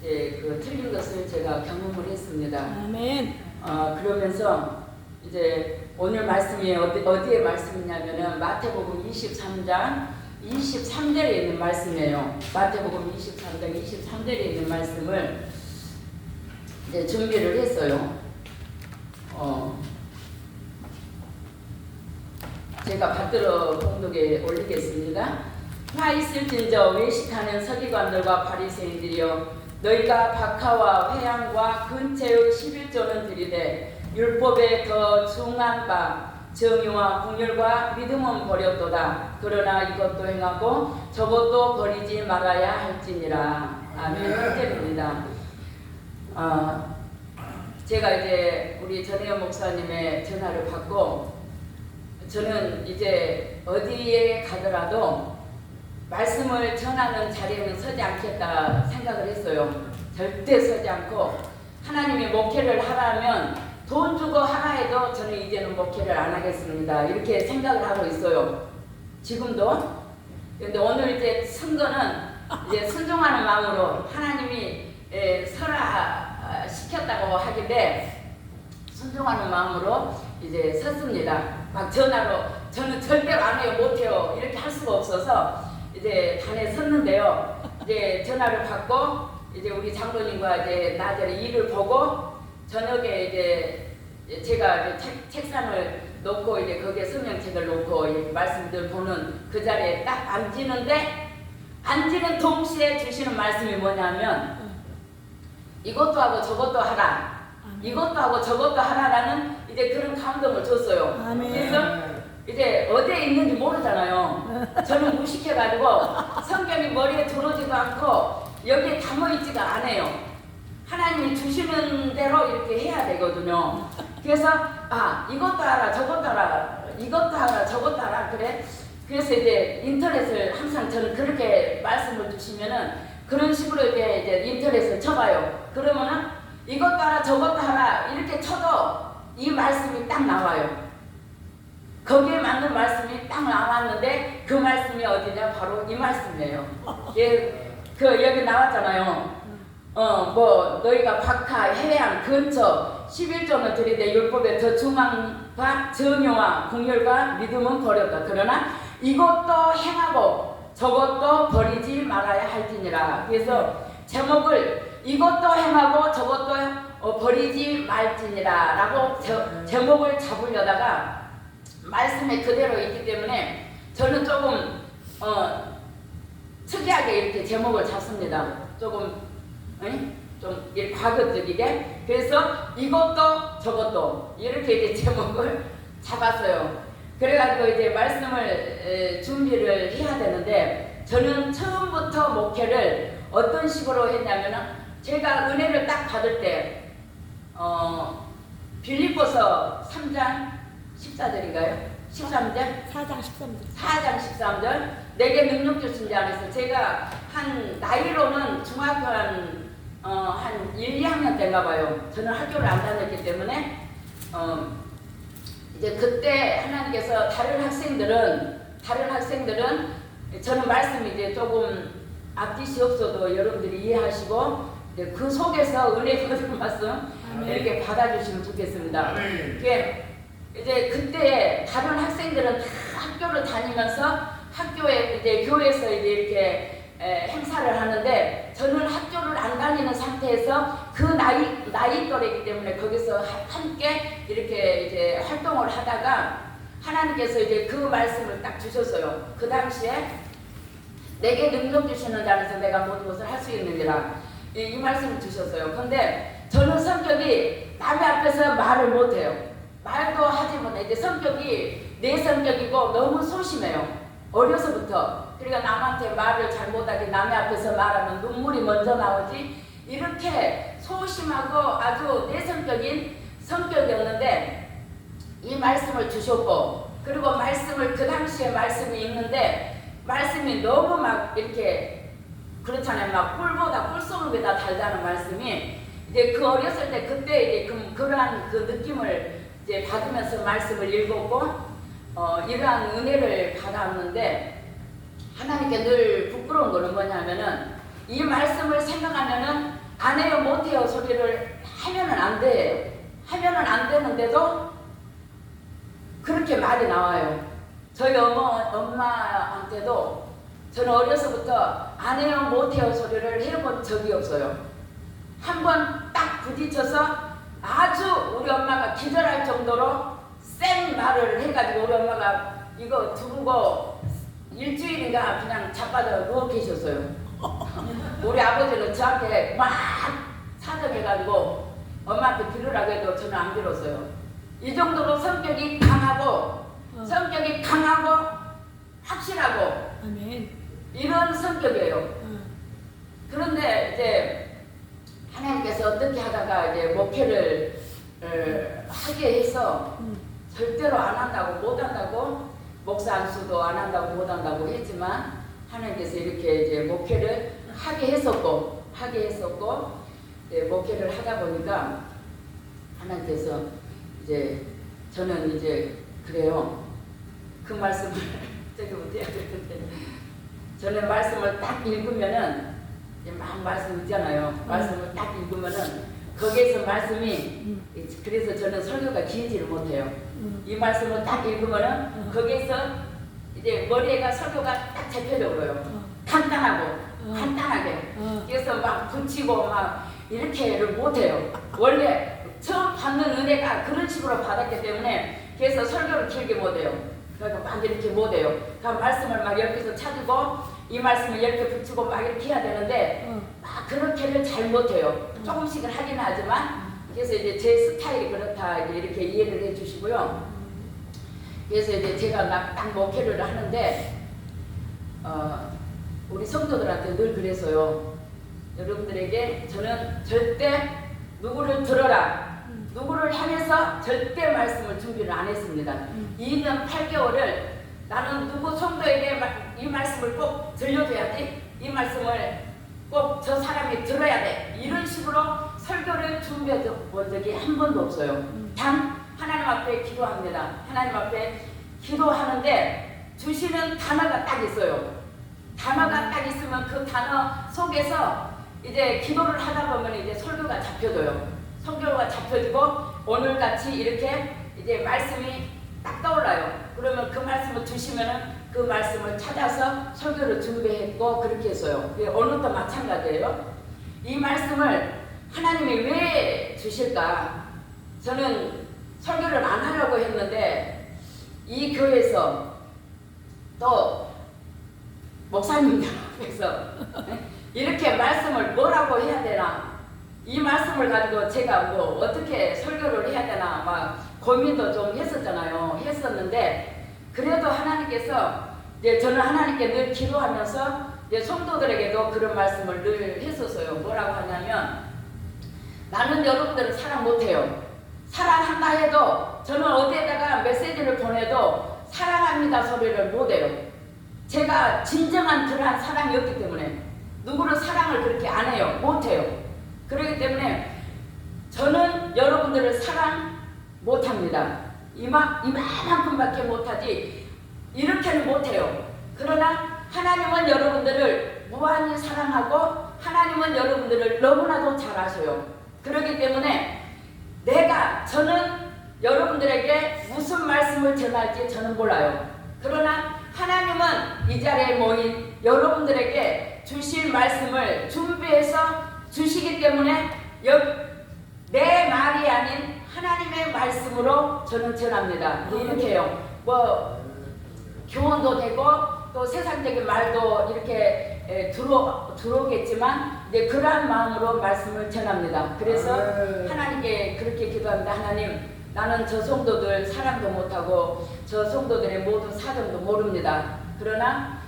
이제 그 틀린 것을 제가 경험을 했습니다. 아멘. 어, 그러면서 이제 오늘 말씀이 어디, 어디에 말씀이냐면은 마태복음 23장 23절에 있는 말씀이에요. 마태복음 23장 23절에 있는 말씀을 이제 준비를 했어요. 어, 제가 받들어 공독에 올리겠습니다. 화 있을진저 외식하는 서기관들과 바리새인들이여 너희가 박하와 회양과 근체의 11조는 들이되 율법에 더 중한 바 정의와 공율과 믿음은 버렸도다. 그러나 이것도 행하고 저것도 버리지 말아야 할지니라. 아멘. 그때입니다. 아, 제가 이제 우리 전혜연 목사님의 전화를 받고 저는 이제 어디에 가더라도 말씀을 전하는 자리에는 서지 않겠다 생각을 했어요. 절대 서지 않고 하나님이 목회를 하라면 돈 주고 하라 해도 저는 이제는 목회를 안 하겠습니다. 이렇게 생각을 하고 있어요. 지금도. 근데 오늘 이제 선거는 이제 순종하는 마음으로 하나님이 에, 설아 시켰다고 하길래 순종하는 마음으로 이제 섰습니다. 막 전화로 저는 절대로 안 해요, 못 해요. 이렇게 할 수가 없어서 이제 단에 섰는데요. 이제 전화를 받고 이제 우리 장로님과 이제 낮에 일을 보고 저녁에 이제 제가 이제 책, 책상을 놓고 이제 거기에 서명책을 놓고 말씀들 보는 그 자리에 딱 앉는데 앉는 동시에 주시는 말씀이 뭐냐면 이것도 하고 저것도 하라. 이것도 하고 저것도 하라라는 이제 그런 감동을 줬어요. 아멘. 그래서 이제 어디에 있는지 모르잖아요. 저는 무식해가지고 성경이 머리에 들어오지도 않고 여기에 담아있지가 않아요. 하나님이 주시는 대로 이렇게 해야 되거든요. 그래서 아 이것도 하라 저것도 하라 이것도 하라 저것도 하라 그래. 그래서 이제 인터넷을 항상 저는 그렇게 말씀을 주시면은 그런 식으로 이제, 이제 인터넷을 쳐봐요. 그러면은 이것도 하라 저것도 하라 이렇게 쳐도 이 말씀이 딱 나와요. 거기에 맞는 말씀이 딱 나왔는데 그 말씀이 어디냐 바로 이 말씀이에요. 예, 그 여기 나왔잖아요. 어, 뭐 너희가 박하, 해양, 근처 11조는 들이대 율법에 더 중한 바 정효와 공율과 믿음은 버렸다. 그러나 이것도 행하고 저것도 버리지 말아야 할지니라. 그래서 제목을 이것도 행하고 저것도 어, 버리지 말지니라 라고 제, 제목을 잡으려다가 말씀에 그대로 있기 때문에 저는 조금 어, 특이하게 이렇게 제목을 잡습니다. 조금 에? 좀 이렇게 과거적이게 그래서 이것도 저것도 이렇게 이제 제목을 잡았어요. 그래가지고 이제 말씀을 에, 준비를 해야 되는데 저는 처음부터 목회를 어떤 식으로 했냐면은 제가 은혜를 딱 받을 때 어, 빌립보서 3장 14절인가요? 13절? 4장 13절. 4장 13절 내게 능력 주신 자 안에서 제가 한 나이로는 중학교 한, 어, 한 1, 2학년 때인가 봐요. 저는 학교를 안 다녔기 때문에 어, 이제 그때 하나님께서 다른 학생들은 다른 학생들은 저는 말씀이 이제 조금 앞뒤시 없어도 여러분들이 이해하시고 이제 그 속에서 은혜 받은 말씀 아멘. 이렇게 받아주시면 좋겠습니다. 아멘. 이게 이제 그때 다른 학생들은 다 학교를 다니면서 학교에 이제 교회에서 이제 이렇게 에, 행사를 하는데 저는 학교를 안 다니는 상태에서 그 나이 나이 또래이기 때문에 거기서 하- 함께 이렇게 이제 활동을 하다가 하나님께서 이제 그 말씀을 딱 주셨어요. 그 당시에 내게 능력 주시는 자에서 내가 모든 것을 할 수 있느니라 이, 이 말씀을 주셨어요. 근데 저는 성격이 남의 앞에서 말을 못해요. 말도 하지 못해. 이제 성격이 내 성격이고 너무 소심해요. 어려서부터. 그러니까 남한테 말을 잘 못하게 남의 앞에서 말하면 눈물이 먼저 나오지. 이렇게 소심하고 아주 내성적인 성격이었는데 이 말씀을 주셨고 그리고 말씀을 그 당시에 말씀이 있는데 말씀이 너무 막 이렇게 그렇잖아요. 막 꿀보다 꿀송이보다 달다는 말씀이 이제 그 어렸을 때 그때 이제 그, 그러한 그 느낌을 이제 받으면서 말씀을 읽었고 어, 이러한 은혜를 받았는데 하나님께 늘 부끄러운 거는 뭐냐면은 이 말씀을 생각하면은 안 해요 못 해요 소리를 하면은 안 돼. 하면은 안 되는데도 그렇게 말이 나와요. 저희 어머, 엄마한테도 저는 어려서부터 안 해요 못 해요 소리를 해본 적이 없어요. 한 번 딱 부딪혀서 아주 우리 엄마가 기절할 정도로 센 말을 해가지고 우리 엄마가 이거 두고 일주일인가 그냥 자빠져 누워 계셨어요. 우리 아버지는 저한테 막 사정해가지고 엄마한테 빌으라고 해도 저는 안 빌었어요. 이 정도로 성격이 강하고 어. 성격이 강하고 확실하고. 이런 성격이에요. 어. 그런데 이제 하다가 이제 목회를 어, 하게 해서 음. 절대로 안 한다고 못 한다고 목사 안수도 안 한다고 못 한다고 했지만 하나님께서 이렇게 이제 목회를 하게 했었고 하게 했었고 이제 목회를 하다 보니까 하나님께서 이제 저는 이제 그래요 그 말씀을 저기 어떻게 해야 될 텐데 저는 말씀을 딱 읽으면은 막 말씀 있잖아요 말씀을 딱 읽으면은 거기에서 말씀이 음. 그래서 저는 설교가 길지를 못해요. 음. 이 말씀을 딱 읽으면은 음. 거기에서 이제 머리에가 설교가 딱 잡혀져 버려요. 어. 간단하고 어. 간단하게. 어. 그래서 막 붙이고 막 이렇게를 못해요. 원래 처음 받는 은혜가 그런 식으로 받았기 때문에 그래서 설교를 길게 못해요. 그러니까 막 이렇게 못해요. 그 말씀을 막 여기서 찾고 이 말씀을 이렇게 붙이고 막 이렇게 해야 되는데 어. 막 그렇게를 잘 못해요. 조금씩은 하긴 하지만 그래서 이제 제 스타일이 그렇다 이렇게 이해를 해주시고요. 그래서 이제 제가 막 딱 목회를 하는데 어, 우리 성도들한테 늘 그래서요. 여러분들에게 저는 절대 누구를 들어라, 음. 누구를 향해서 절대 말씀을 준비를 안 했습니다. 음. 2년 8개월을 나는 누구 성도에게 마- 이 말씀을 꼭 들려줘야지, 이 말씀을 꼭 저 사람이 들어야 돼. 이런 식으로 설교를 준비해 본 적이 한 번도 없어요. 음. 단 하나님 앞에 기도합니다. 하나님 앞에 기도하는데 주시는 단어가 딱 있어요. 단어가 딱 있으면 그 단어 속에서 이제 기도를 하다 보면 이제 설교가 잡혀져요. 설교가 잡혀지고 오늘 같이 이렇게 이제 말씀이 딱 떠올라요. 그러면 그 말씀을 주시면은 그 말씀을 찾아서 설교를 준비했고 그렇게 했어요. 예, 오늘도 마찬가지예요. 이 말씀을 하나님이 왜 주실까? 저는 설교를 안 하려고 했는데 이 교회에서 또 목사님들 앞에서 이렇게 말씀을 뭐라고 해야 되나 이 말씀을 가지고 제가 뭐 어떻게 설교를 해야 되나 막 고민도 좀 했었잖아요 했었는데 그래도 하나님께서 이제 저는 하나님께 늘 기도하면서 이제 성도들에게도 그런 말씀을 늘 했었어요 뭐라고 하냐면 나는 여러분들을 사랑 못해요 사랑한다 해도 저는 어디에다가 메시지를 보내도 사랑합니다 소리를 못해요 제가 진정한 그러한 사랑이 없기 때문에 누구를 사랑을 그렇게 안 해요. 못 해요. 그렇기 때문에 저는 여러분들을 사랑 못 합니다. 이마, 이만큼밖에 못하지 이렇게는 못해요. 그러나 하나님은 여러분들을 무한히 사랑하고 하나님은 여러분들을 너무나도 잘 아셔요. 그렇기 때문에 내가 저는 여러분들에게 무슨 말씀을 전할지 저는 몰라요. 그러나 하나님은 이 자리에 모인 여러분들에게 주실 말씀을 준비해서 주시기 때문에 여- 내 말이 아닌 말씀으로 저는 전합니다. 이렇게 해요. 뭐 교훈도 되고 또 세상적인 말도 이렇게 에, 들어 들어오겠지만 이제 그러한 마음으로 말씀을 전합니다. 그래서 하나님께 그렇게 기도합니다. 하나님, 나는 저 성도들 사랑도 못하고 저 성도들의 모든 사정도 모릅니다. 그러나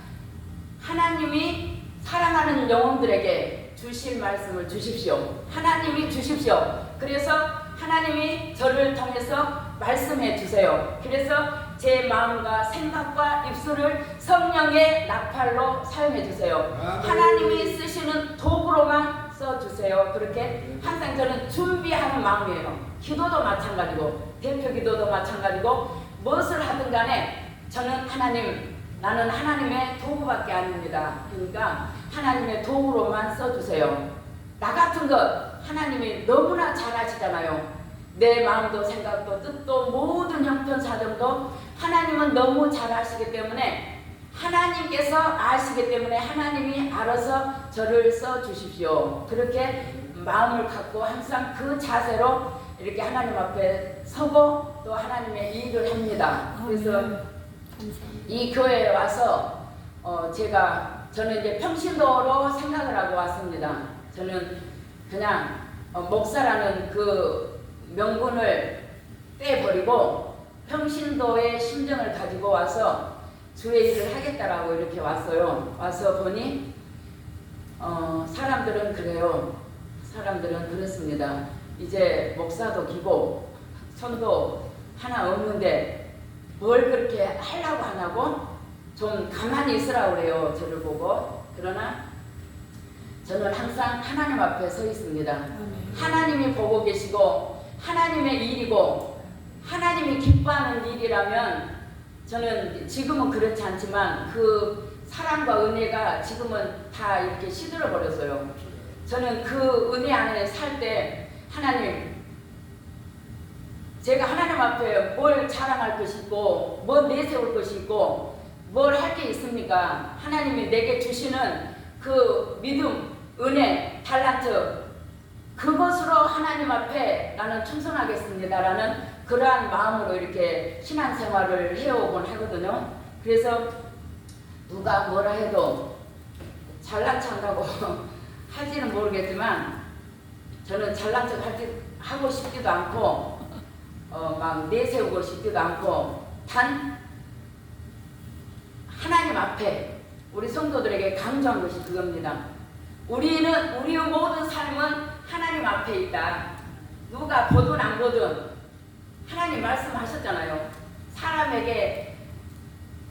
하나님이 사랑하는 영혼들에게 주실 말씀을 주십시오. 하나님이 주십시오. 그래서 하나님이 저를 통해서 말씀해 주세요. 그래서 제 마음과 생각과 입술을 성령의 나팔로 사용해 주세요. 하나님이 쓰시는 도구로만 써 주세요. 그렇게 항상 저는 준비하는 마음이에요. 기도도 마찬가지고 대표 기도도 마찬가지고 무엇을 하든 간에 저는 하나님 나는 하나님의 도구밖에 아닙니다. 그러니까 하나님의 도구로만 써 주세요. 나 같은 것 하나님이 너무나 잘 아시잖아요. 내 마음도 생각도 뜻도 모든 형편 사정도 하나님은 너무 잘 아시기 때문에 하나님께서 아시기 때문에 하나님이 알아서 저를 써 주십시오. 그렇게 마음을 갖고 항상 그 자세로 이렇게 하나님 앞에 서고 또 하나님의 일을 합니다. 그래서. 이 교회에 와서 어 제가 저는 이제 평신도로 생각을 하고 왔습니다. 저는 그냥 어 목사라는 그 명분을 떼버리고 평신도의 심정을 가지고 와서 주의 일을 하겠다라고 이렇게 왔어요. 와서 보니 어 사람들은 그래요. 사람들은 그렇습니다. 이제 목사도 기고 손도 하나 없는데 뭘 그렇게 하려고 안 하고 좀 가만히 있으라 그래요. 저를 보고. 그러나 저는 항상 하나님 앞에 서 있습니다. 아멘. 하나님이 보고 계시고 하나님의 일이고 하나님이 기뻐하는 일이라면 저는 지금은 그렇지 않지만 그 사랑과 은혜가 지금은 다 이렇게 시들어 버렸어요. 저는 그 은혜 안에 살 때 하나님 제가 하나님 앞에 뭘 자랑할 것이 있고 뭘 내세울 것이 있고 뭘 할 게 있습니까? 하나님이 내게 주시는 그 믿음, 은혜, 달란트 그것으로 하나님 앞에 나는 충성하겠습니다라는 그러한 마음으로 이렇게 신앙생활을 해오곤 하거든요. 그래서 누가 뭐라 해도 잘난 척한다고 할지는 모르겠지만 저는 잘난 척 하고 싶지도 않고 어, 막 내세우고 싶지도 않고 단 하나님 앞에 우리 성도들에게 강조한 것이 그겁니다. 우리는 우리의 모든 삶은 하나님 앞에 있다. 누가 보든 안 보든 하나님 말씀하셨잖아요. 사람에게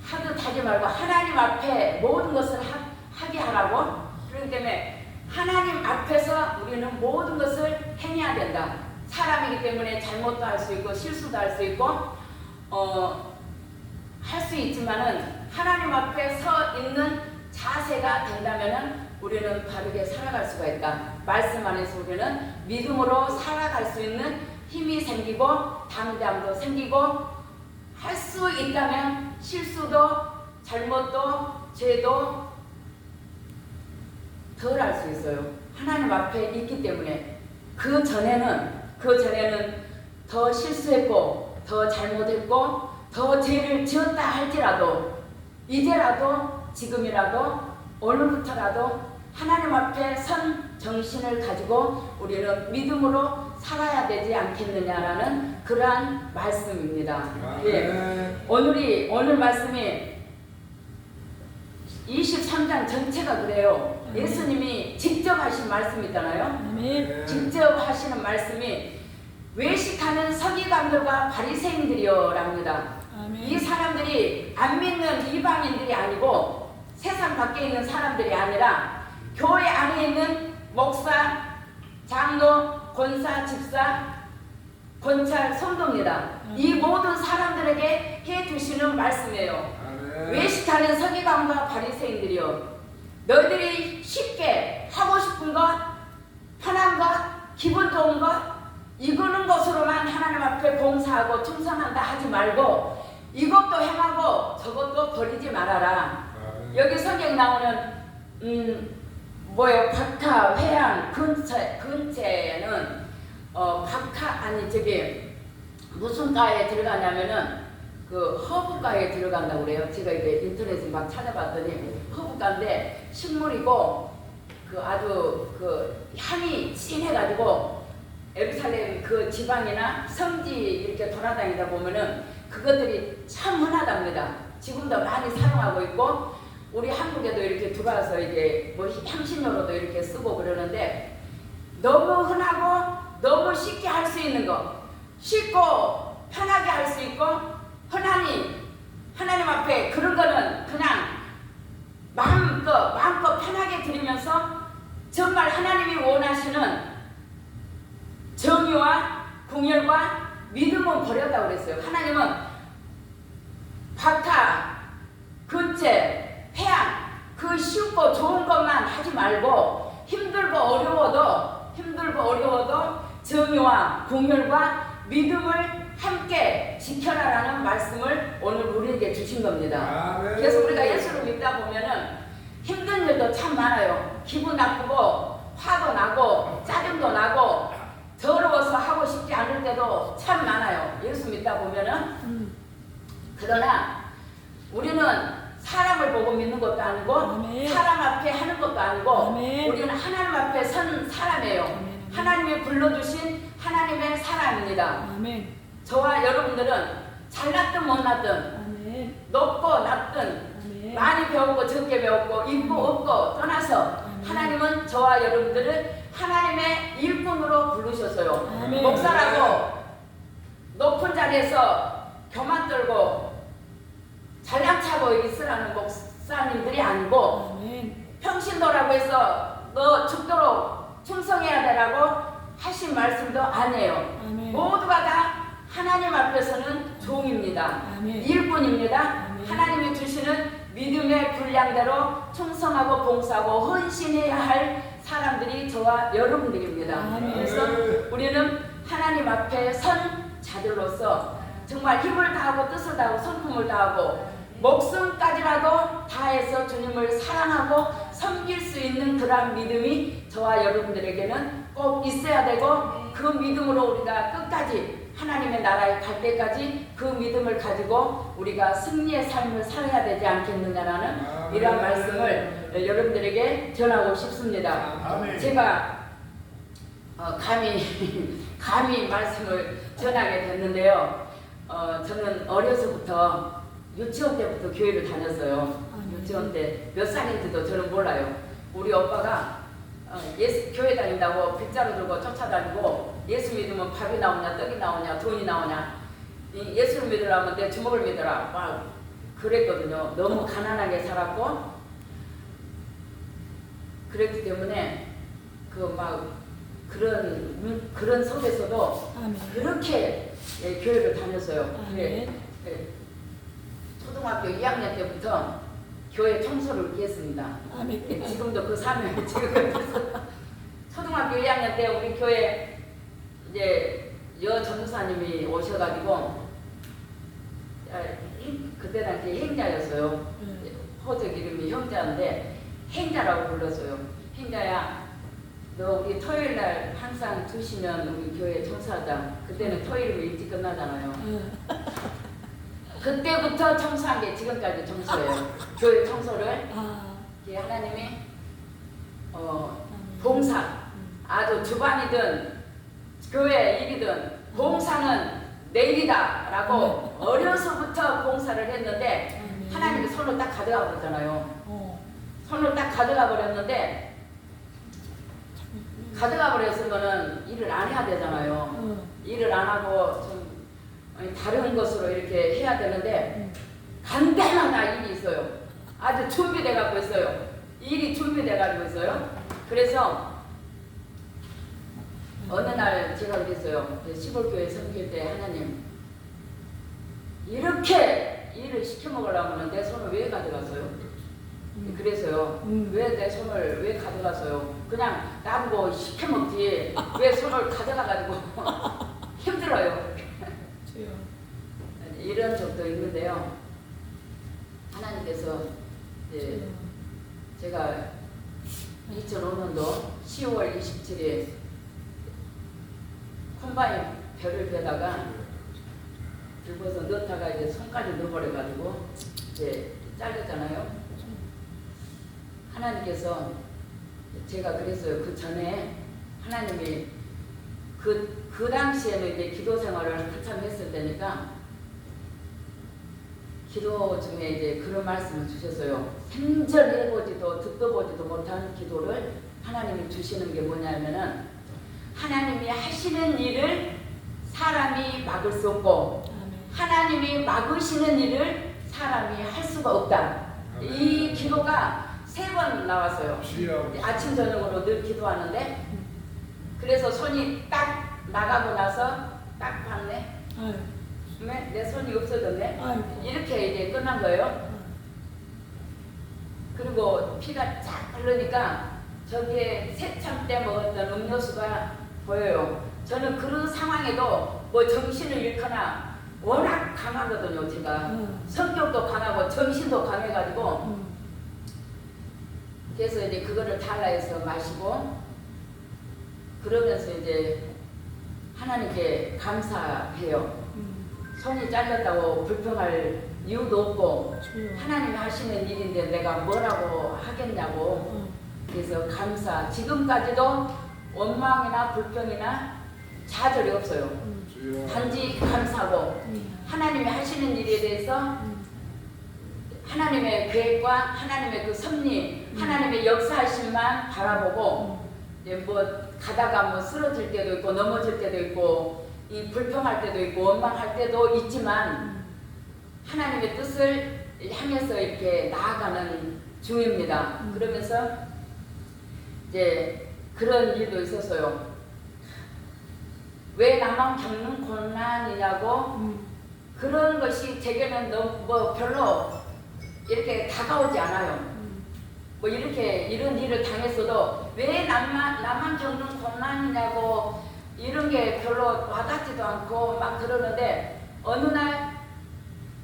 하듯 하지 말고 하나님 앞에 모든 것을 하, 하게 하라고. 그렇기 때문에 하나님 앞에서 우리는 모든 것을 행해야 된다. 사람이기 때문에 잘못도 할 수 있고 실수도 할 수 있고 어, 할 수 있지만은 하나님 앞에 서 있는 자세가 된다면은 우리는 바르게 살아갈 수가 있다. 말씀 안에서 우리는 믿음으로 살아갈 수 있는 힘이 생기고 담대함도 생기고 할 수 있다면 실수도 잘못도 죄도 덜 할 수 있어요. 하나님 앞에 있기 때문에 그 전에는 그 전에는 더 실수했고 더 잘못했고 더 죄를 지었다 할지라도 이제라도 지금이라도 오늘부터라도 하나님 앞에 선 정신을 가지고 우리는 믿음으로 살아야 되지 않겠느냐라는 그러한 말씀입니다. 예. 오늘이 오늘 말씀이 23장 전체가 그래요. 예수님이 직접 하신 말씀이잖아요. 아멘. 직접 하시는 말씀이 외식하는 서기관들과 바리새인들이요랍니다. 이. 사람들이 안 믿는 이방인들이 아니고 세상 밖에 있는 사람들이 아니라 교회 안에 있는 목사, 장로, 권사, 집사, 권찰, 성도입니다. 이 모든 사람들에게 해 주시는 말씀이에요. 외식하는 서기관과 바리새인들이요. 너희들이 쉽게 하고 싶은 것, 편한 것, 기분 좋은 것, 이거는 것으로만 하나님 앞에 봉사하고 충성한다 하지 말고 이것도 행하고 저것도 버리지 말아라. 여기 성경 나오는 음 뭐요 박하 회양 근처 근처에는 어 박하 아니 저기 무슨 가에 들어가냐면은 그 허브가에 들어간다고 그래요. 제가 이제 인터넷에 막 찾아봤더니 허브가인데 식물이고 그 아주 그 향이 진해가지고 에루살렘 그 지방이나 성지 이렇게 돌아다니다 보면은 그것들이 참 흔하답니다. 지금도 많이 사용하고 있고 우리 한국에도 이렇게 들어와서 이제 뭐 향신료로도 이렇게 쓰고 그러는데 너무 흔하고 너무 쉽게 할 수 있는 거 쉽고 편하게 할 수 있고 흔하니 하나님 앞에 그런 거는 그냥 마음껏 마음껏 편하게 드리면서 정말 하나님이 원하시는 정의와 공열과 믿음은 버렸다고 그랬어요님은 박타, 근체, 회양 그 쉽고 좋은 것만 하지 말고 힘들고 어려워도 바쁘고 어려워도 정의와 공열과 믿음을 함께 지켜라라는 말씀을 오늘 우리에게 주신 겁니다. 아멘. 그래서 우리가 예수를 믿다 보면은 힘든 일도 참 많아요. 기분 나쁘고 화도 나고 짜증도 나고 더러워서 하고 싶지 않을 때도 참 많아요. 예수 믿다 보면은 음. 그러나 우리는 사람을 보고 믿는 것도 아니고 아멘. 사람 앞에 하는 것도 아니고 아멘. 우리는 하나님 앞에 선 사람이에요. 하나님이 불러주신 하나님의 사람입니다. 아멘. 저와 여러분들은 잘났든 못났든 아멘. 높고 낮든 아멘. 많이 배웠고 적게 배웠고 있고 없고 떠나서 아멘. 하나님은 저와 여러분들을 하나님의 일꾼으로 부르셨어요. 아멘. 목사라고 높은 자리에서 교만 떨고 잘난 차고 있으라는 목사님들이 아니고 아멘. 평신도라고 해서 너 죽도록 충성해야 되라고 하신 말씀도 아니에요. 아멘. 모두가 다 하나님 앞에서는 종입니다. 아멘. 일꾼입니다. 아멘. 하나님이 주시는 믿음의 분량대로 충성하고 봉사하고 헌신해야 할 사람들이 저와 여러분들입니다. 아멘. 그래서 우리는 하나님 앞에 선 자들로서 정말 힘을 다하고 뜻을 다하고 성품을 다하고 목숨까지라도 다해서 주님을 사랑하고 섬길 수 있는 그러한 믿음이 저와 여러분들에게는 꼭 있어야 되고 그 믿음으로 우리가 끝까지 하나님의 나라에 갈 때까지 그 믿음을 가지고 우리가 승리의 삶을 살아야 되지 않겠느냐라는 이러한 말씀을 여러분들에게 전하고 싶습니다. 제가 어, 감히 감히 말씀을 전하게 됐는데요. 어, 저는 어려서부터 유치원 때부터 교회를 다녔어요. 유치원 때 몇 살인지도 저는 몰라요. 우리 오빠가 어, 예수 교회 다닌다고 빗자루 들고 쫓아다니고 예수 믿으면 밥이 나오냐 떡이 나오냐 돈이 나오냐 이 예수를 믿으라면 내 주먹을 믿어라 막 그랬거든요. 너무 가난하게 살았고 그랬기 때문에 그 막 그런 음, 그런 속에서도 아멘. 그렇게 예, 교회를 다녔어요. 아멘. 예, 예, 초등학교 2학년 때부터 교회 청소를 했습니다. 아멘. 예, 지금도 그 사명이 지금. 초등학교 2학년 때 우리 교회 이제 여 전도사님이 오셔가지고 아, 행- 그때 당시 행자였어요. 네. 호적 이름이 형자인데 행자라고 불렀어요. 행자야, 너 우리 토요일 날 항상 두시면 우리 교회 청소하자. 그때는 토요일이면 일찍 끝나잖아요. 어. 그때부터 청소한 게 지금까지 청소예요. 교회 청소를 아. 이게 하나님이 어, 아멘. 봉사 음. 아주 주방이든 교회 일이든 봉사는 내 일이다라고 어려서부터 봉사를 했는데. 하나님이 손을 딱 가져가 버렸잖아요. 어. 손을 딱 가져가 버렸는데 가져가 버렸으면은 일을 안 해야 되잖아요. 어. 일을 안 하고 다른 것으로 이렇게 해야 되는데 음. 간단하다 일이 있어요. 아주 준비돼 갖고 있어요. 일이 준비돼 가지고 있어요. 그래서 어느 날 제가 그랬어요. 그 시골교회 섬길 때 하나님 이렇게 일을 시켜 먹으려면 내 손을 왜 가져갔어요? 음. 그래서요. 음. 왜내 손을 왜 가져갔어요? 그냥 나보고 시켜 먹지 왜 손을 가져가 가지고 힘들어요. 이런 적도 있는데요. 하나님께서 이제. 제가 2005년도 10월 27일 콤바인 별을 베다가 들고서 넣다가 이제 손까지 넣어버려가지고 이제 잘렸잖아요. 하나님께서 제가 그랬어요. 그 전에 하나님이 그, 그 당시에는 이제 기도 생활을 한참 했을 때니까 기도 중에 이제 그런 말씀을 주셨어요. 생전해보지도 듣도 보지도 못한 기도를 하나님이 주시는 게 뭐냐면은 하나님이 하시는 일을 사람이 막을 수 없고. 하나님이 막으시는 일을 사람이 할 수가 없다. 이 기도가 세 번 나왔어요. 아침 저녁으로 늘 기도하는데 그래서 손이 딱 나가고 나서 딱 봤네. 왜? 내 손이 없어졌네. 아이고. 이렇게 이제 끝난 거예요. 어. 그리고 피가 쫙 흐르니까 저기에 새참 때 먹었던 음료수가 보여요. 저는 그런 상황에도 뭐 정신을 잃거나 워낙 강하거든요, 제가. 어. 성격도 강하고 정신도 강해가지고 어. 그래서 이제 그거를 달라해서 마시고 그러면서 이제 하나님께 감사해요. 음. 손이 잘렸다고 불평할 이유도 없고. 하나님이 하시는 일인데 내가 뭐라고 하겠냐고 어. 그래서 감사 지금까지도 원망이나 불평이나 좌절이 없어요. 음. 단지 감사하고 음. 하나님이 하시는 일에 대해서 음. 하나님의 계획과 하나님의 그 섭리, 음. 하나님의 역사하심만 바라보고 뭐 가다가 뭐 쓰러질 때도 있고 넘어질 때도 있고 이 불평할 때도 있고 원망할 때도 있지만 음. 하나님의 뜻을 향해서 이렇게 나아가는 중입니다. 음. 그러면서 이제 그런 일도 있었어요. 왜 나만 겪는 고난이냐고 음. 그런 것이 제게는 너무 뭐 별로 이렇게 다가오지 않아요. 음. 뭐 이렇게 이런 일을 당했어도 왜 나만 나만 겪는 고난이냐고 이런 게 별로 와닿지도 않고 막 그러는데 어느 날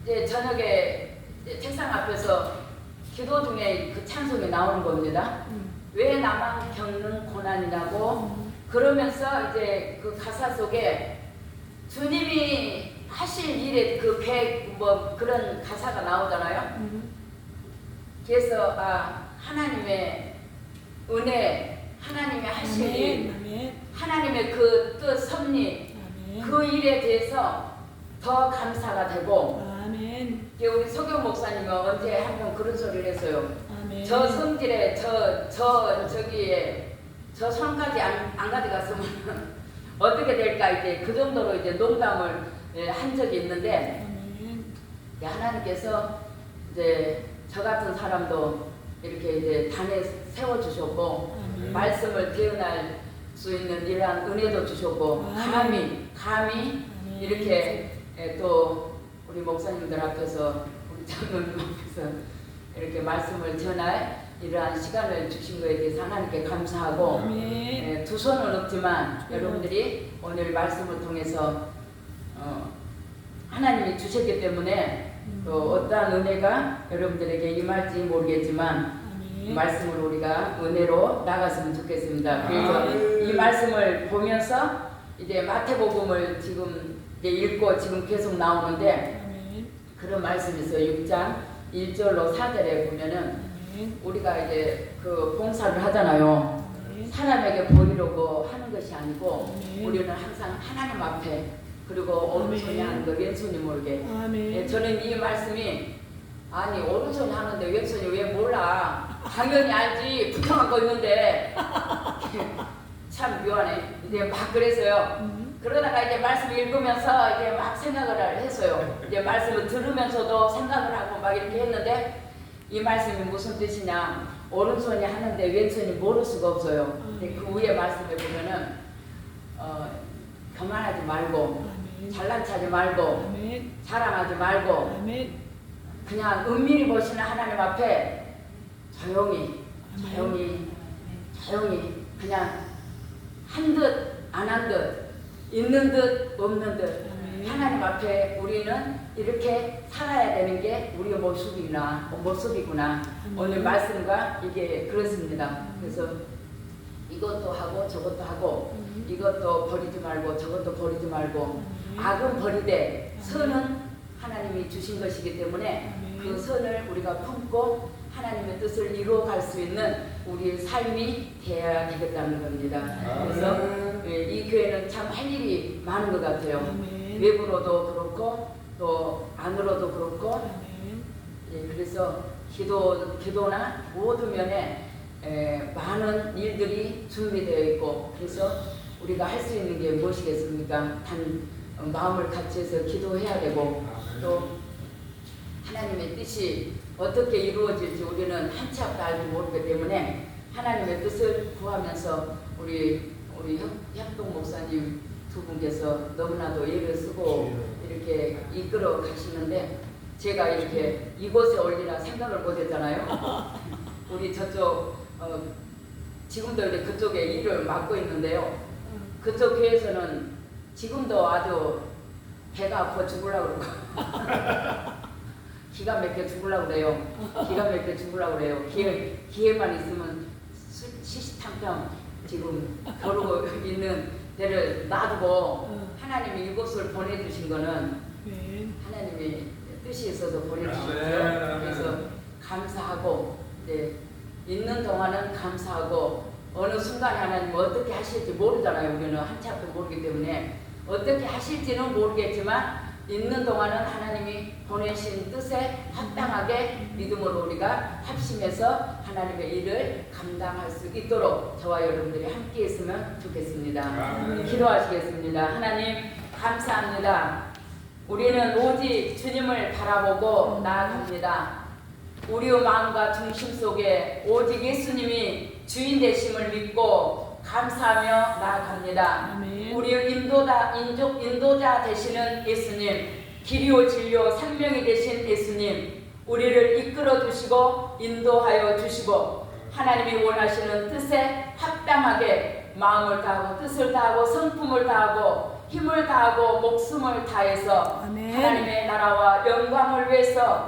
이제 저녁에 이제 책상 앞에서 기도 중에 그 찬송이 나오는 겁니다. 음. 왜 나만 겪는 고난이냐고 그러면서 이제 그 가사 속에 주님이 하실 일에 그 계획 뭐 그런 가사가 나오잖아요. 음. 그래서 아 하나님의 은혜, 하나님의 하실 일. 하나님의 그 뜻 섭리. 그 일에 대해서 더 감사가 되고 아멘. 우리 석영 목사님은 언제 한 번 그런 소리를 했어요. 아멘. 저 성질에 저 저 저 기에 저 성까지 안, 안 가져갔으면 어떻게 될까 이제 그 정도로 이제 농담을 예, 한 적이 있는데. 이제 하나님께서 이제 저 같은 사람도 이렇게 이제 단에 세워 주셨고. 말씀을 대응할 수 있는 이러한 은혜도 주셨고 아멘. 감히 감히 아멘. 이렇게 예, 또 우리 목사님들 앞에서 우리 장로님 앞에서 이렇게 말씀을 전할 이러한 시간을 주신 것에 대해서 하나님께 감사하고. 예, 두 손은 없지만 음. 여러분들이 오늘 말씀을 통해서 어, 하나님이 주셨기 때문에 음. 또 어떠한 은혜가 여러분들에게 임할지 모르겠지만. 말씀을 우리가 은혜로 나갔으면 좋겠습니다. 그래서 아멘. 이 말씀을 보면서 이제 마태복음을 지금 이제 읽고 지금 계속 나오는데 아멘. 그런 말씀이 있어요. 6장 1절로 4절에 보면은 아멘. 우리가 이제 그 봉사를 하잖아요. 아멘. 사람에게 보이려고 하는 것이 아니고 아멘. 우리는 항상 하나님 앞에 그리고 오른손이. 하는 거 왼손이 모르게 예, 아멘. 저는 이 말씀이 아니 오른손이 하는데 왼손이 왜 몰라 당연히 알지 붙어갖고 있는데 참 묘하네 이제 막 그래서요 음. 그러다가 이제 말씀 읽으면서 이제 막 생각을 했어요 이제 말씀을 들으면서도 생각을 하고 막 이렇게 했는데 이 말씀이 무슨 뜻이냐 오른손이 하는데 왼손이 모를 수가 없어요 근데 그 위에 말씀에 보면은 어, 교만하지 말고 아멘. 잘난 체하지 말고 아멘. 자랑하지 말고 아멘. 그냥 은밀히 보시는 하나님 앞에 조용히 조용히 조용히 그냥 한 듯 안 한 듯 있는 듯 없는 듯. 하나님 앞에 우리는 이렇게 살아야 되는 게 우리의 모습이나 모습이구나 아멘. 오늘 말씀과 이게 그렇습니다 그래서 이것도 하고 저것도 하고 음. 이것도 버리지 말고 저것도 버리지 말고 아멘. 악은 버리되 선은 하나님이 주신 것이기 때문에. 그 선을 우리가 품고 하나님의 뜻을 이루어갈 수 있는 우리의 삶이 되어야 되겠다는 겁니다. 그래서 아멘. 예, 이 교회는 참 할 일이 많은 것 같아요. 외부로도 그렇고 또 안으로도 그렇고. 예, 그래서 기도 기도나 모든 면에 에, 많은 일들이 준비되어 있고 그래서 우리가 할 수 있는 게 무엇이겠습니까? 단 어, 마음을 같이 해서 기도해야 되고 또 하나님의 뜻이 어떻게 이루어질지 우리는 한 치 앞도 알지 모르기 때문에 하나님의 뜻을 구하면서 우리 우리 협- 협동 목사님 두 분께서 너무나도 애를 쓰고 이렇게 이끌어 가시는데 제가 이렇게 이곳에 올리라 생각을 못했잖아요. 우리 저쪽 어, 지금도 이제 그쪽에 일을 맡고 있는데요. 그쪽 교회에서는 지금도 아주 배가 아파 죽으려고 그러고 기가 막혀 죽으려고 그래요. 기가 막혀 죽으려고 그래요. 기회, 기회만 있으면 수- 시시탕탕 지금 겨루고 있는 데를 놔두고 어. 하나님이 이곳을 보내주신 거는 아멘. 하나님이 뜻이 있어서 보내주셨죠. 아멘. 그래서 감사하고 이제 있는 동안은 감사하고 어느 순간 하나님 어떻게 하실지 모르잖아요. 우리는 한참도 모르기 때문에 어떻게 하실지는 모르겠지만 있는 동안은 하나님이 보내신 뜻에 합당하게 믿음으로 우리가 합심해서 하나님의 일을 감당할 수 있도록 저와 여러분들이 함께 있으면 좋겠습니다. 기도하시겠습니다. 하나님 감사합니다. 우리는 오직 주님을 바라보고 나아갑니다. 우리의 마음과 중심 속에 오직 예수님이 주인 되심을 믿고 감사하며 나아갑니다. 아멘. 우리의 인도자, 인족, 인도자 되시는 예수님, 길이요 진료 생명이 되신 예수님, 우리를 이끌어 주시고 인도하여 주시고 하나님이 원하시는 뜻에 합당하게 마음을 다하고 뜻을 다하고 성품을 다하고 힘을 다하고 목숨을 다해서 아멘. 하나님의 나라와 영광을 위해서